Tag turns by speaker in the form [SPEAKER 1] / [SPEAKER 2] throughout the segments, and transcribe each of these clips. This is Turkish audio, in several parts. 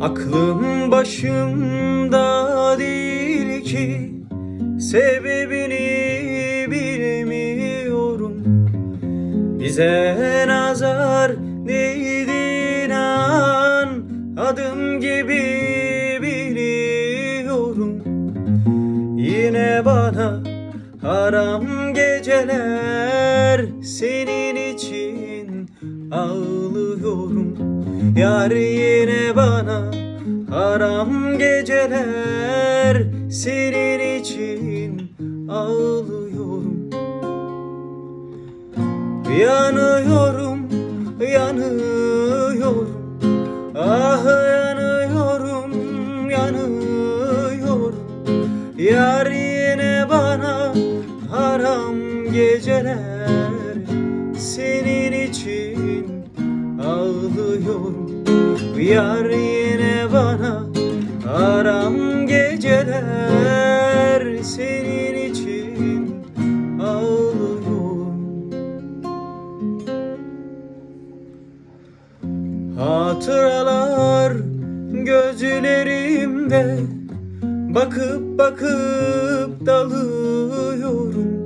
[SPEAKER 1] Aklım başımda değil ki Sebebini bilmiyorum. Bize nazar değdi inan Adım gibi biliyorum. Yine bana haram geceler Senin için ağlıyorum Yar yine bana haram geceler Senin için ağlıyorum. Yanıyorum, yanıyorum. Ah yanıyorum, yanıyorum. Yar yine bana haram geceler Senin için ağlıyorum Yar yine bana haram geceler Senin için ağlıyorum Hatıralar gözlerimde Bakıp bakıp dalıyorum.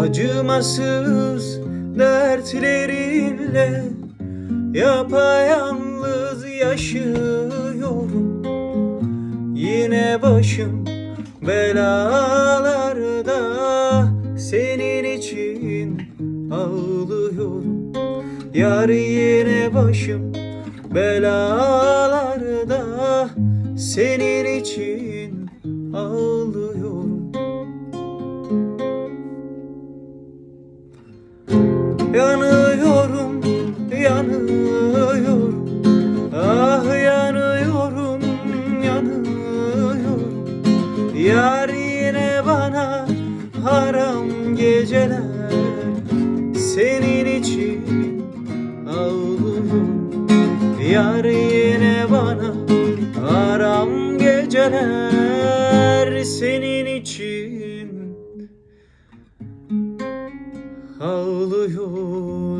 [SPEAKER 1] Acımasız dertlerinle Yapayalnız yaşıyorum. Yine başım belalarda Senin için ağlıyorum. Yar yine başım belalarda Senin için ağlıyorum Yar yine bana haram geceler. Senin için ağlıyorum Yar yine bana haram geceler. Senin için ağlıyorum